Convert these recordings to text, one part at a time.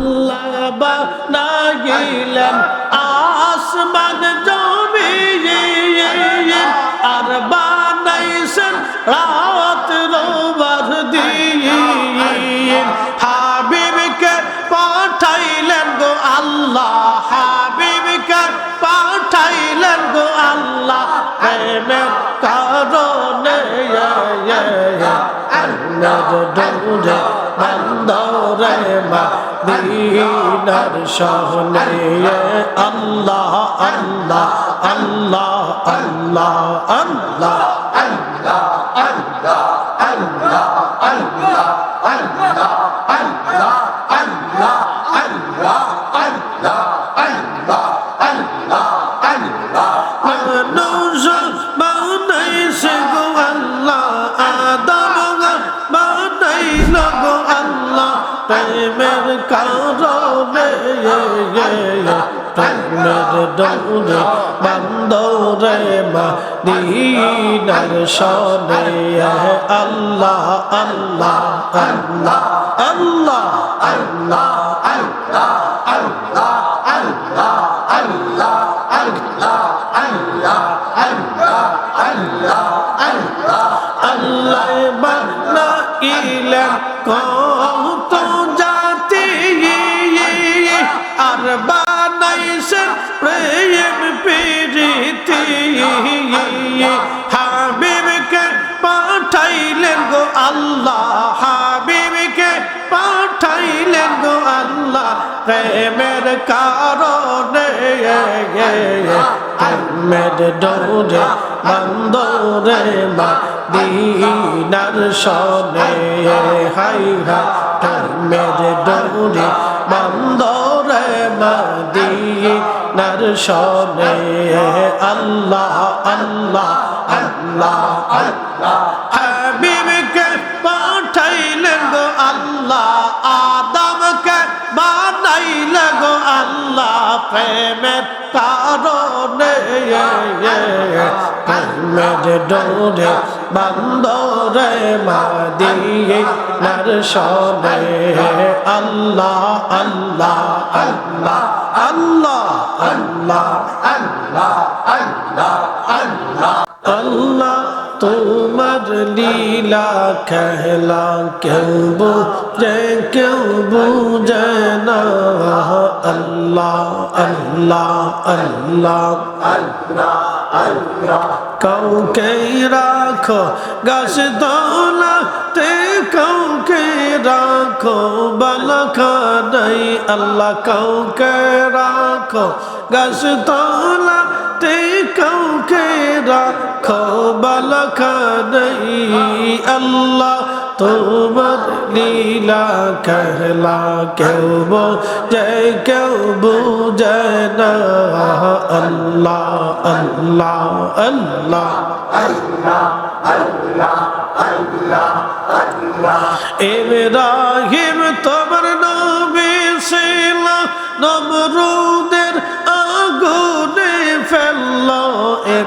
আল্লাহ বানাইলেন আসমান জমিন আর বানাইছেন রাত রোবার দিন। হাবিবকে পাঠাইলেন গো আল্লাহ, হাবিবকে পাঠাইলেন গো আল্লাহ। আল্লাহর দৌড়ে বন্দরে মদিনার শহরে আল্লাহ আল্লাহ আল্লাহ আল্লাহ আল্লাহ মানুষ দৌড়ে বান্দরে মদিনার সনে আল্লাহ আল্লাহ আল্লাহ আল্লাহ আল্লাহ আল্লাহ বানাইলেন কত জাতি প্রেম প্রীতি হাবিবকে পাঠাইলেন গো আল্লাহ হাবিবকে পাঠাইলেন গো আল্লাহ প্রেমের কারণে প্রেমের ডোরে বন্দরে মদিনার সনে হাই হা প্রেমের ডোরে বন্দরে মদিনার সনে আল্লাহ আল্লাহ আল্লাহ আল্লাহ। হাবিবকে পাঠাইলেন গো আল্লাহ আল্লাহ প্রেমের কারণে প্রেমের ডোরে বন্দরে মদিনার সনে আল্লাহ আল্লাহ আল্লাহ আল্লাহ আল্লাহ আল্লাহ। তোমার লীলা খেলা কেউ বুঝে কেউ বুঝে না। আল্লাহ আল্লাহ আল্লাহ। কাউকে রাখো গাছ দৌলাতে, কাউকে রাখো বালকা নাই। আল্লাহ, কাউকে রাখো গাছ হাতে কাউকে রাখো বালখানি আল্লাহ, তোমার লীলা কেহলা কেউ বোঝে, কেউ বুঝে না। আল্লাহ আল্লাহ আল্লাহ। আল্লাহ আল্লাহ আল্লাহ আল্লাহ এবার তোমার নবী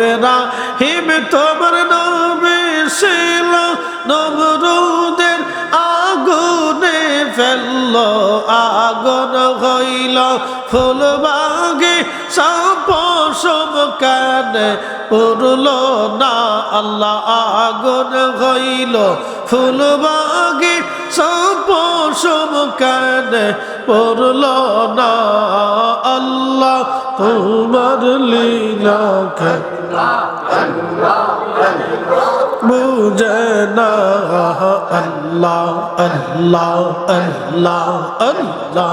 ইব্রাহিম তোমার নবী ছিল নমরুদের আগুনে ফেলল, আগুন হইল। ফুলবাগে সাপ সব কানে পড়ল না? আল্লাহ আগুন হইল। ফুলবাগে সাপ সব কানে পড়ল না? আল্লাহ তোমার লীলা বুঝে না আল্লাহ আল্লাহ আল্লাহ আল্লাহ।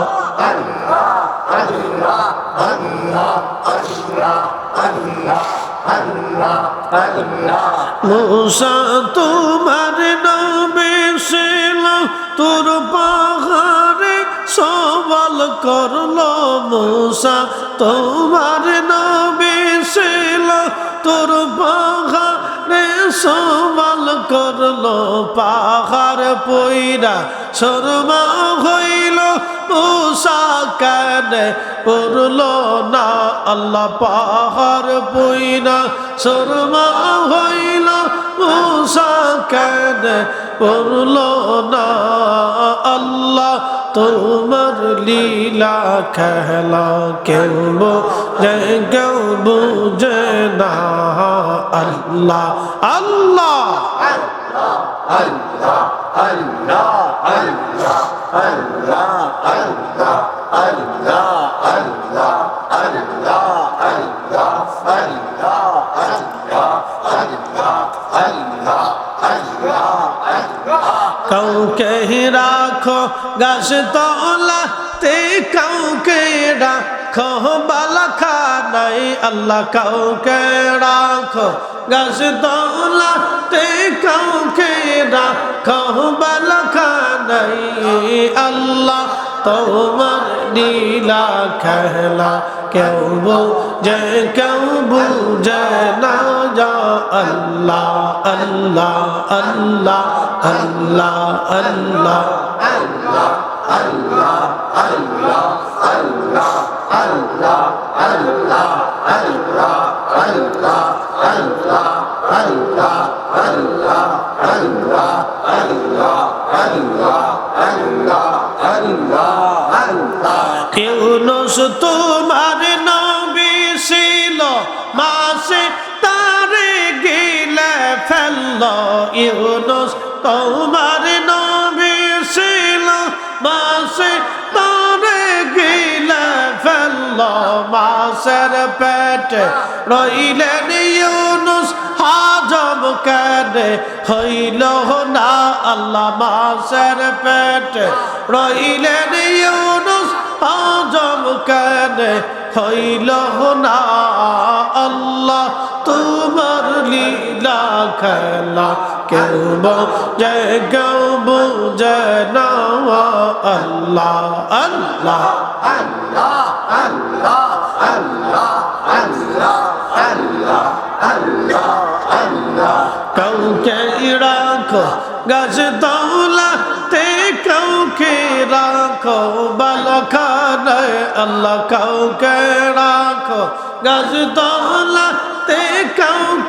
মুসা, তোমার নবে ছিল, তোর পাহাড়ে সবাল করল মুসা। তোমার নবে ছিল, তোর পাহাড়ে সবাল করল, পাহাড় পইরা শর্মা হইল, মুসা কেন পড়ল না, আল্লাহ পাহাড় পইরা শর্মা হইল, মুসা কেন পড়ল না, আল্লাহ তোমার লীলা খেলা কেউ বোঝে কেউ বুঝে না আল্লাহ আল্লাহ। কাউকে রাখো, গাছ তলাতে কাউকে রাখো, বালাখা নাই, আল্লাহ কাউকে রাখো। গাছ তলাতে কাউকে রাখো, বালাখা নাই, আল্লাহ তোমার নীলা খেলা কেউ বুঝে কেউ বুঝে না যা আল্লাহ আল্লাহ আল্লাহ আল্লাহ আল্লাহ ইউনুস তোমার নবী ছিল মাসে তারে গিলে ফেলল মাসের পেটে। রইলেন ইউনুস হাজম কেনে হইল না আল্লাহ মাসের পেটে। রইলেন ইউনুস আজম কেনে হইল না আল্লাহ, তোমার লীলা খেলা কেউ যে কেউ বুঝে না আল্লাহ আল্লাহ, কাউকে রাখো, গাছ দৌলাতে কাউকে রাখো বালখানায় আল্লাহ কাউকে রাখো, গাছ দৌলাতে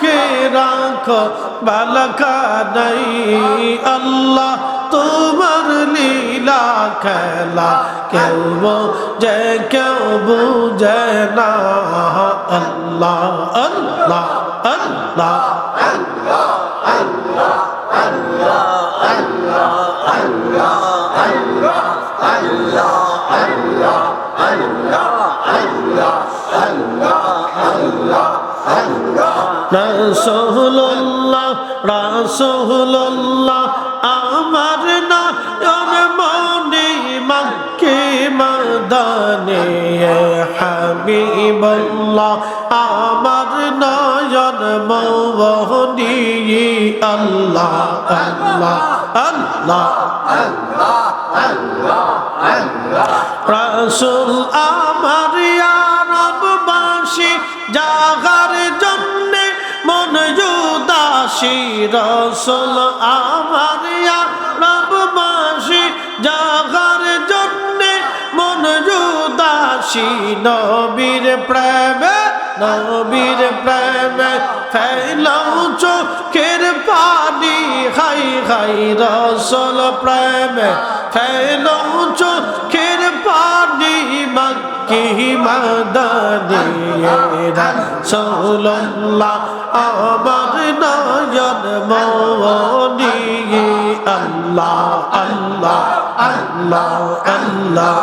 কাউকে রাখো বালখানাই আল্লাহ, তোমার লীলা খেলা কেউ যে কেউ বুঝে না। আল্লাহ আল্লাহ আল্লাহ আল্লাহ আল্লাহ। রাসূলুল্লাহ রাসূলুল্লাহ, আমার নয়ন মনি মক্কে মদনে হাবিবুল্লাহ, আমার নয়ন মনি, আল্লাহ আল্লাহ আল্লাহ রাসূল আমার জাগার জন্যে জুদাসী রসুল আমার আরববাসী জাগার জন্যে মন জুদাসী নবীর প্রেমে নবীর প্রেমে ফেলাও চোখের পানি, হাই হাই রসল প্রেমে ফেলাও পানি মক্কি মদনিয়ে রসুল্লাহ আমার নয়ন মনি আল্লাহ আল্লাহ আল্লাহ আল্লাহ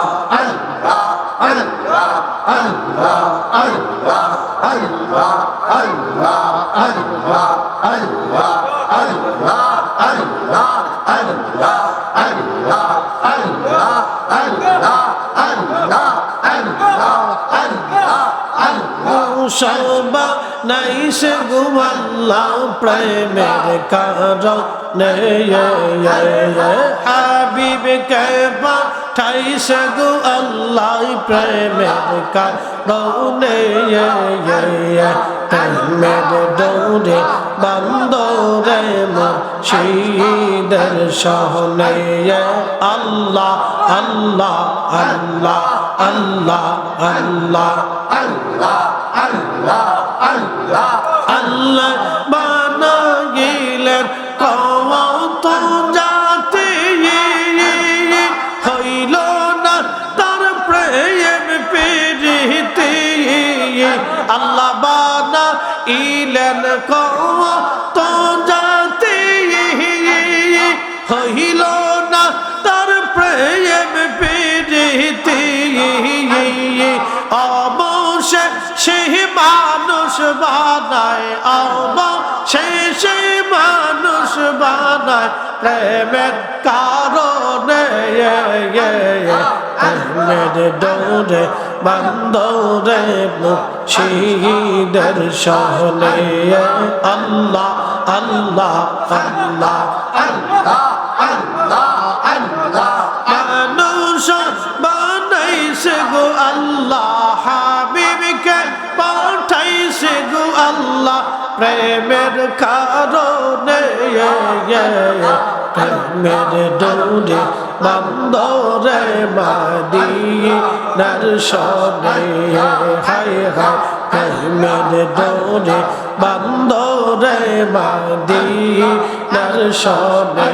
সবা নাই সে গুমাল্লা প্রেমের কারণ হাবিব কে পাঠাই সে গু আল্লাহ প্রেমের কারণ প্রেমের দৌড়ে বন্দরে মুর্শিদের সহনে। আল্লাহ আল্লাহ আল্লাহ আল্লাহ আল্লাহ আল্লাহ। আল্লাহ আল্লাহ আল্লাহ বানা গেলেন কত জাতি। হইল না তার প্রেম পিড়িতে আল্লাহ বানা ইলেন কত অবশ্যে মানুষ বানায় প্রেমের কারণে প্রেমের দৌড়ে বান্দরে মুর্শিদের সহনে আল্লাহ আল্লাহ আল্লাহ। মানুষ বানাইছে গো আল্লাহ। প্রেমের কারণে প্রেমের দৌড়ে বন্দরে মাদিনার সনে হায় হায় প্রেমের দৌড়ে বন্দরে মাদিনার সনে